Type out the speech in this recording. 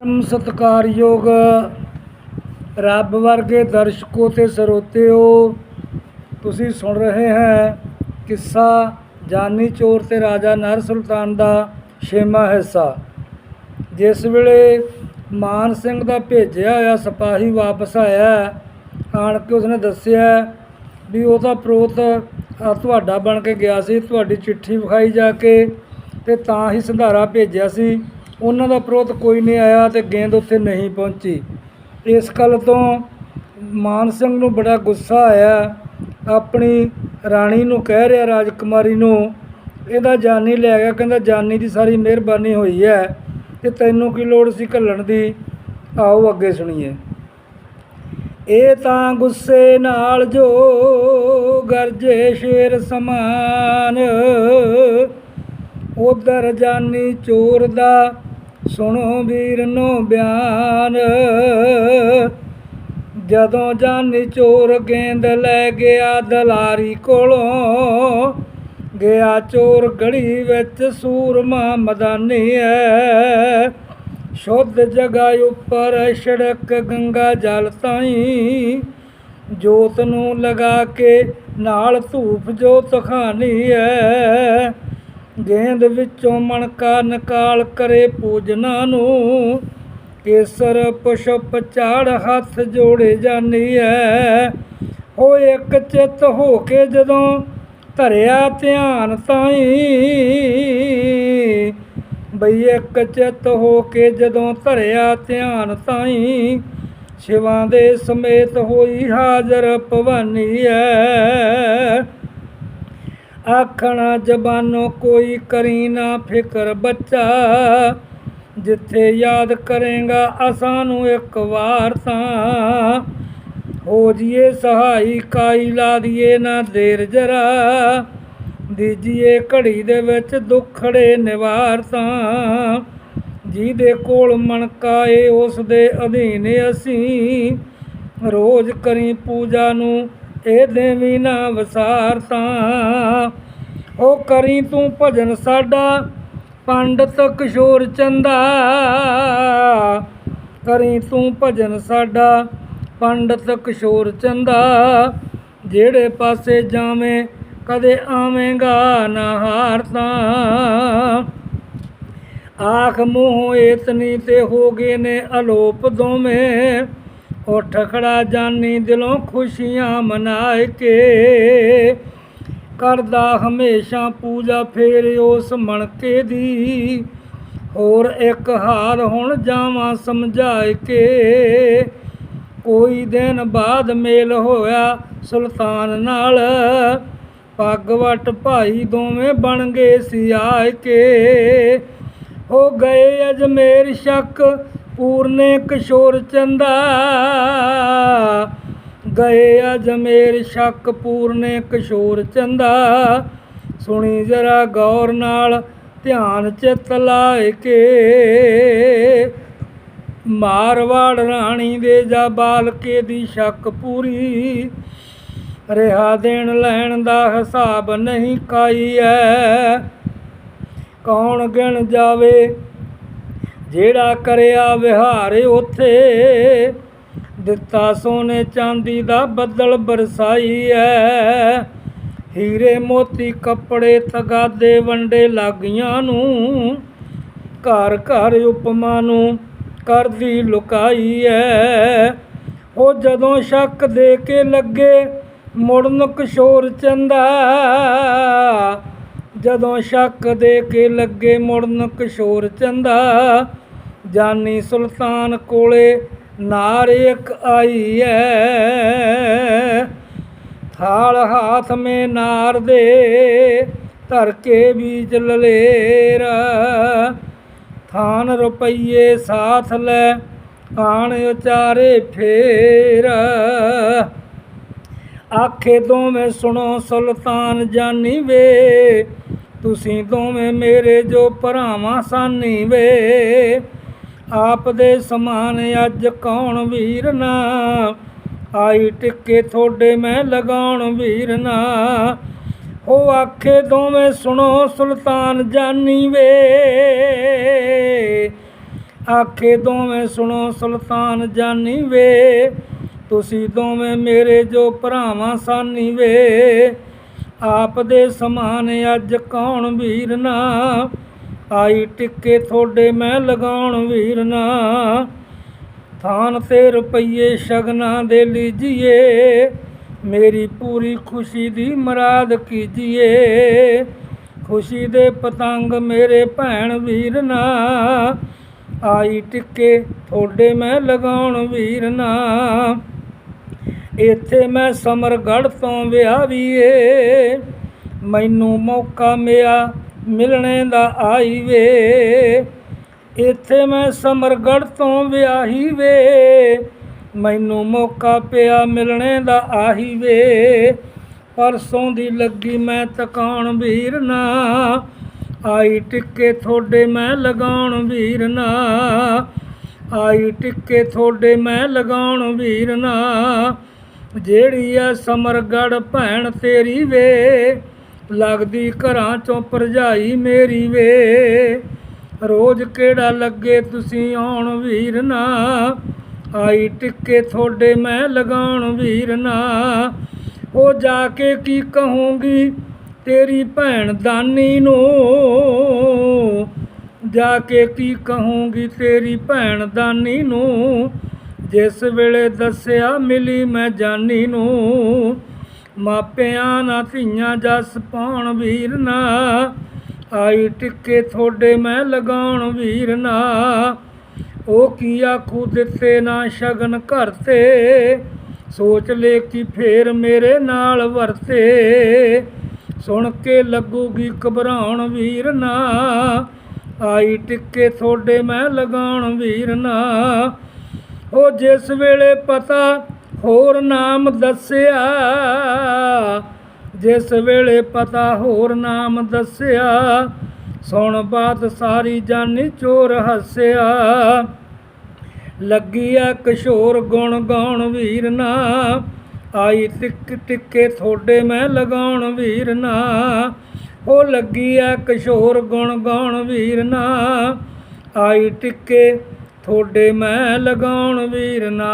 ਪਰਮ ਸਤਿਕਾਰਯੋਗ। ਰੱਬ ਵਰਗੇ ਦਰਸ਼ਕੋ ਤੇ ਸਰੋਤਿਓ, ਤੁਸੀਂ ਸੁਣ ਰਹੇ ਹੈ ਕਿੱਸਾ ਜਾਨੀ ਚੋਰ ਤੇ ਰਾਜਾ ਨਰ ਸੁਲਤਾਨ ਦਾ ਛੇਵਾਂ ਹਿੱਸਾ। ਜਿਸ ਵੇਲੇ ਮਾਨ ਸਿੰਘ ਦਾ ਭੇਜਿਆ ਹੋਇਆ ਸਿਪਾਹੀ ਵਾਪਸ ਆਇਆ, ਆਣ ਕੇ ਉਸਨੇ ਦੱਸਿਆ ਵੀ ਉਹ ਤਾਂ ਪ੍ਰੋਤ ਤੁਹਾਡਾ ਬਣ ਕੇ ਗਿਆ ਸੀ, ਤੁਹਾਡੀ ਚਿੱਠੀ ਵਿਖਾਈ ਜਾ ਕੇ ਤੇ ਤਾਂ ਹੀ ਸੰਧਾਰਾ ਭੇਜਿਆ ਸੀ। ਉਹਨਾਂ ਦਾ ਪ੍ਰੋਤ ਕੋਈ ਨਹੀਂ ਆਇਆ ਅਤੇ ਗੇਂਦ ਉੱਥੇ ਨਹੀਂ ਪਹੁੰਚੀ। ਇਸ ਗੱਲ ਤੋਂ ਮਾਨ ਸਿੰਘ ਨੂੰ ਬੜਾ ਗੁੱਸਾ ਆਇਆ। ਆਪਣੀ ਰਾਣੀ ਨੂੰ ਕਹਿ ਰਿਹਾ ਰਾਜਕੁਮਾਰੀ ਨੂੰ, ਇਹਦਾ ਜਾਨੀ ਲੈ ਗਿਆ, ਕਹਿੰਦਾ ਜਾਨੀ ਦੀ ਸਾਰੀ ਮਿਹਰਬਾਨੀ ਹੋਈ ਹੈ ਤੇ ਤੈਨੂੰ ਕੀ ਲੋੜ ਸੀ ਘੱਲਣ ਦੀ? ਆਓ ਅੱਗੇ ਸੁਣੀਏ। ਇਹ ਤਾਂ ਗੁੱਸੇ ਨਾਲ ਜੋ ਗਰਜੇ ਸ਼ੇਰ ਸਮਾਨ, ਉਧਰ ਜਾਨੀ ਚੋਰ ਦਾ ਸੁਣੋ ਵੀਰ ਨੂੰ ਬਿਆਨ। ਜਦੋਂ ਜਾਨੀ ਚੋਰ ਗੇਂਦ ਲੈ ਗਿਆ ਦਲਾਰੀ ਕੋਲੋਂ, ਗਿਆ ਚੋਰ ਗੜੀ ਵਿੱਚ ਸੂਰਮਾ ਮਦਾਨੀ ਐ। ਸ਼ੁੱਧ ਜਗ੍ਹਾ ਉੱਪਰ ਸੜਕ ਗੰਗਾ ਜਲ ਤਾਈ, ਜੋਤ ਨੂੰ ਲਗਾ ਕੇ ਨਾਲ ਧੂਪ ਜੋਤ ਖਾਨੀ ਐ। ਗੇਂਦ ਵਿੱਚੋਂ ਮਣਕਾ ਨਿਕਾਲ ਕਰੇ ਪੂਜਨਾ ਨੂੰ। ਕੇਸਰ ਪੁਸ਼ਪ ਚਾੜ ਹੱਥ ਜੋੜੇ ਜਾਨੀ ਐ। ਹੋ ਇੱਕ ਚਿੱਤ ਹੋ ਕੇ ਜਦੋਂ ਧਰਿਆ ਧਿਆਨ ਤਾਈ। ਬਈ ਇੱਕ ਚਿੱਤ ਹੋ ਕੇ ਜਦੋਂ ਧਰਿਆ ਧਿਆਨ ਤਾਈ, ਸ਼ਿਵਾਂ ਦੇ ਸਮੇਤ ਹੋਈ ਹਾਜ਼ਰ ਭਵਾਨੀ ਐ। ਆਖਣਾ ਜ਼ਬਾਨੋਂ ਕੋਈ ਕਰੀ ਨਾ ਫਿਕਰ ਬੱਚਾ। ਜਿੱਥੇ ਯਾਦ ਕਰੇਗਾ ਅਸਾਂ ਨੂੰ ਇੱਕ ਵਾਰ ਤਾਂ। ਹੋ ਜੀਏ ਸਹਾਈ, ਕਾਈ ਲਾ ਦੀਏ ਨਾ ਦੇਰ ਜਰਾ। ਦੀਜੀਏ ਘੜੀ ਦੇ ਵਿੱਚ ਦੁੱਖੜੇ ਨਿਵਾਰ ਤਾਂ। ਜਿਹਦੇ ਕੋਲ ਮਣਕਾ ਏ, ਉਸ ਦੇ ਅਧੀਨ ਅਸੀਂ। ਰੋਜ਼ ਕਰੀ ਪੂਜਾ ਨੂੰ ਇਹ ਦੇਵੀ ਨਾ ਵਸਾਰ ਤਾਂ ਉਹ ਕਰੀ ਤੂੰ ਭਜਨ ਸਾਡਾ, ਪੰਡਤ ਕਿਸ਼ੋਰ ਚੰਦਾ। ਕਰੀ ਤੂੰ ਭਜਨ ਸਾਡਾ, ਪੰਡਤ ਕਿਸ਼ੋਰ ਚੰਦਾ। ਜਿਹੜੇ ਪਾਸੇ ਜਾਵੇਂ, ਕਦੇ ਆਵੇਂਗਾ ਨਾ ਹਾਰ ਤਾਂ। ਆਖ ਮੂੰਹ ਏਤਨੀ ਤੇ ਹੋ ਗਏ ਨੇ ਅਲੋਪ ਦੋਵੇਂ। ਉੱਠ ਖੜਾ ਜਾਨੀ ਦਿਲੋਂ ਖੁਸ਼ੀਆਂ ਮਨਾਏ ਕੇ। ਕਰਦਾ ਹਮੇਸ਼ਾ ਪੂਜਾ ਫੇਰ ਉਸ ਮਣਕੇ ਦੀ। ਹੋਰ ਇੱਕ ਹਾਰ ਹੁਣ ਜਾਵਾਂ ਸਮਝਾਏ ਕੇ। ਕੋਈ ਦਿਨ ਬਾਅਦ ਮੇਲ ਹੋਇਆ ਸੁਲਤਾਨ ਨਾਲ। ਪੱਗਵਟ ਭਾਈ ਦੋਵੇਂ ਬਣ ਗਏ ਸੀ ਆਏ ਕੇ। ਹੋ ਗਏ ਅਜਮੇਰ ਸ਼ੱਕ ਪੂਰਨੇ ਕਿਸ਼ੋਰ ਚੰਦਾ ਗਏ ਅਜਮੇਰ ਸ਼ੱਕ ਪੂਰਨੇ ਕਿਸ਼ੋਰ ਚੰਦਾ। ਸੁਣੀ ਜਰਾ ਗੌਰ ਨਾਲ ਧਿਆਨ ਚਿੱਤ ਲਾਏ ਕੇ। ਮਾਰਵਾੜ ਰਾਣੀ ਦੇ ਜਾ ਬਾਲਕੇ ਦੀ ਸ਼ੱਕ ਪੂਰੀ। ਰਿਹਾ ਦੇਣ ਲੈਣ ਦਾ ਹਿਸਾਬ ਨਹੀਂ ਕਾਈ ਐ। ਕੌਣ ਗਿਣ ਜਾਵੇ ਜਿਹੜਾ ਕਰਿਆ ਵਿਹਾਰੇ ਉਥੇ, ਦਿੱਤਾ ਸੋਨੇ ਚਾਂਦੀ ਦਾ ਬੱਦਲ ਬਰਸਾਈ ਐ। ਹੀਰੇ ਮੋਤੀ ਕੱਪੜੇ ਤਗਾਦੇ ਵੰਡੇ ਲਾਗੀਆਂ ਨੂੰ, ਘਰ ਘਰ ਉਪਮਾ ਨੂੰ ਕਰਦੀ ਲੁਕਾਈ ਐ। ਉਹ ਜਦੋਂ ਸ਼ੱਕ ਦੇ ਕੇ ਲੱਗੇ, ਮੁੜਨ ਕਿਸ਼ੋਰ ਚੰਦਾ। ਜਦੋਂ ਸ਼ੱਕ ਦੇ ਕੇ ਲੱਗੇ, ਮੁੜਨ ਕਿਸ਼ੋਰ ਚੰਦਾ। ਜਾਨੀ ਸੁਲਤਾਨ ਕੋਲੇ ਨਾਰ ਆਈ ਐ। ਥਾਲ ਹਾਥ ਮੇ ਨਾਰ ਦੇ ਧਰ ਕੇ ਬੀਜ ਲਲੇਰ। ਥਾਨ ਰੁਪਈਏ ਸਾਥ ਲੈ, ਆਣ ਉਚਾਰੇ ਫੇਰ। ਆਖੇ ਦੋਵੇਂ ਸੁਣੋ ਸੁਲਤਾਨ ਜਾਨੀ ਵੇ, ਤੁਸੀਂ ਦੋਵੇਂ ਮੇਰੇ ਜੋ ਭਰਾਵਾਂ ਸਾਨੀ ਵੇ। ਆਪ ਦੇ ਸਮਾਨ ਅੱਜ ਕੌਣ ਵੀਰ ਨਾ? ਆਈ ਟਿੱਕੇ ਥੋੜੇ ਮੈਂ ਲਗਾਉਣ ਵੀਰ ਨਾ। ਉਹ ਆਖੇ ਦੋਵੇਂ ਸੁਣੋ ਸੁਲਤਾਨ ਜਾਨੀ ਵੇ। ਆਖੇ ਦੋਵੇਂ ਸੁਣੋ ਸੁਲਤਾਨ ਜਾਨੀ ਵੇ। ਤੁਸੀਂ ਦੋਵੇਂ ਮੇਰੇ ਜੋ ਭਰਾਵਾਂ ਸਾਨੀ ਵੇ। ਆਪ ਦੇ ਸਮਾਨ ਅੱਜ ਕੌਣ ਵੀਰ ਨਾ? ਆਈ ਟਿੱਕੇ ਤੁਹਾਡੇ ਮੈਂ ਲਗਾਉਣ ਵੀਰ ਨਾ। ਥਾਨ ਤੇ ਰੁਪਈਏ ਸ਼ਗਨਾਂ ਦੇ ਲੀਜੀਏ। ਮੇਰੀ ਪੂਰੀ ਖੁਸ਼ੀ ਦੀ ਮਰਾਦ ਕੀਜੀਏ। ਖੁਸ਼ੀ ਦੇ ਪਤੰਗ ਮੇਰੇ ਭੈਣ ਵੀਰ ਨਾ। ਆਈ ਟਿੱਕੇ ਤੁਹਾਡੇ ਮੈਂ ਲਗਾਉਣ ਵੀਰ ਨਾ। ਇੱਥੇ ਮੈਂ ਸਮਰਗੜ੍ਹ ਤੋਂ ਵਿਆਹੀ ਏ ਮੈਨੂੰ ਮੌਕਾ ਮਿਆ ਮਿਲਣੇ ਦਾ ਆਈ ਵੇ ਇੱਥੇ ਮੈਂ ਸਮਰਗੜ੍ਹ ਤੋਂ ਵਿਆਹੀ ਵੇ ਮੈਨੂੰ ਮੌਕਾ ਪਿਆ ਮਿਲਣੇ ਦਾ ਆਹੀ ਵੇ ਪਰਸੋਂ ਦੀ ਲੱਗੀ ਮੈਂ ਤਕਾਉਣ ਵੀਰ ਨਾ, ਆਈ ਟਿੱਕੇ ਤੁਹਾਡੇ ਮੈਂ ਲਗਾਉਣ ਵੀਰ ਨਾ, ਆਈ ਟਿੱਕੇ ਤੁਹਾਡੇ ਮੈਂ ਲਗਾਉਣ ਵੀਰ ਨਾ, ਜਿਹੜੀ ਐ ਸਮਰਗੜ ਭੈਣ ਤੇਰੀ ਵੇ ਲੱਗਦੀ ਘਰਾਂ ਚੋਂ ਭਰਜਾਈ ਮੇਰੀ ਵੇ। ਰੋਜ਼ ਕਿਹੜਾ ਲੱਗੇ ਤੁਸੀਂ ਆਉਣ ਵੀਰ ਨਾ। ਆਈ ਟਿੱਕੇ ਤੁਹਾਡੇ ਮੈਂ ਲਗਾਉਣ ਵੀਰ ਨਾ। ਉਹ ਜਾ ਕੇ ਕੀ ਕਹੂੰਗੀ ਤੇਰੀ ਭੈਣ ਦਾਨੀ ਨੂੰ। ਜਾ ਕੇ ਕੀ ਕਹੂੰਗੀ ਤੇਰੀ ਭੈਣ ਦਾਨੀ ਨੂੰ। ਜਿਸ ਵੇਲੇ ਦੱਸਿਆ ਮਿਲੀ ਮੈਂ ਜਾਨੀ ਨੂੰ। ਮਾਪਿਆਂ ਨਾ ਧੀਆਂ ਜਸ ਪਾਉਣ ਵੀਰ ਨਾ। ਆਈ ਟਿੱਕੇ ਤੁਹਾਡੇ ਮੈਂ ਲਗਾਉਣ ਵੀਰ ਨਾ। ਉਹ ਕੀ ਆਖੂ ਦਿੱਤੇ ਨਾ ਸ਼ਗਨ ਘਰ ਤੇ ਸੋਚ ਲੈ ਕਿ ਫੇਰ ਮੇਰੇ ਨਾਲ ਵਰਤੇ। ਸੁਣ ਕੇ ਲੱਗੂਗੀ ਘਬਰਾਉਣ ਵੀਰ ਨਾ। ਆਈ ਟਿੱਕੇ ਤੁਹਾਡੇ ਮੈਂ ਲਗਾਉਣ ਵੀਰ ਨਾ। ਉਹ ਜਿਸ ਵੇਲੇ ਪਤਾ ਹੋਰ ਨਾਮ ਦੱਸਿਆ, ਜਿਸ ਵੇਲੇ ਪਤਾ ਹੋਰ ਨਾਮ ਦੱਸਿਆ, ਸੁਣ ਬਾਤ ਸਾਰੀ ਜਾਨੀ ਚੋਰ ਹੱਸਿਆ। ਲੱਗੀ ਆ ਕਿਸ਼ੋਰ ਗੁਣ ਗਾਉਣ ਵੀਰ ਨਾ, ਆਈ ਟਿੱਕ ਟਿੱਕੇ ਤੁਹਾਡੇ ਮੈਂ ਲਗਾਉਣ ਵੀਰ ਨਾ। ਉਹ ਲੱਗੀ ਆ ਕਿਸ਼ੋਰ ਗੁਣ ਗਾਉਣ ਵੀਰ ਨਾ, ਆਈ ਟਿੱਕੇ ਤੁਹਾਡੇ ਮੈਂ ਲਗਾਉਣ ਵੀਰ ਨਾ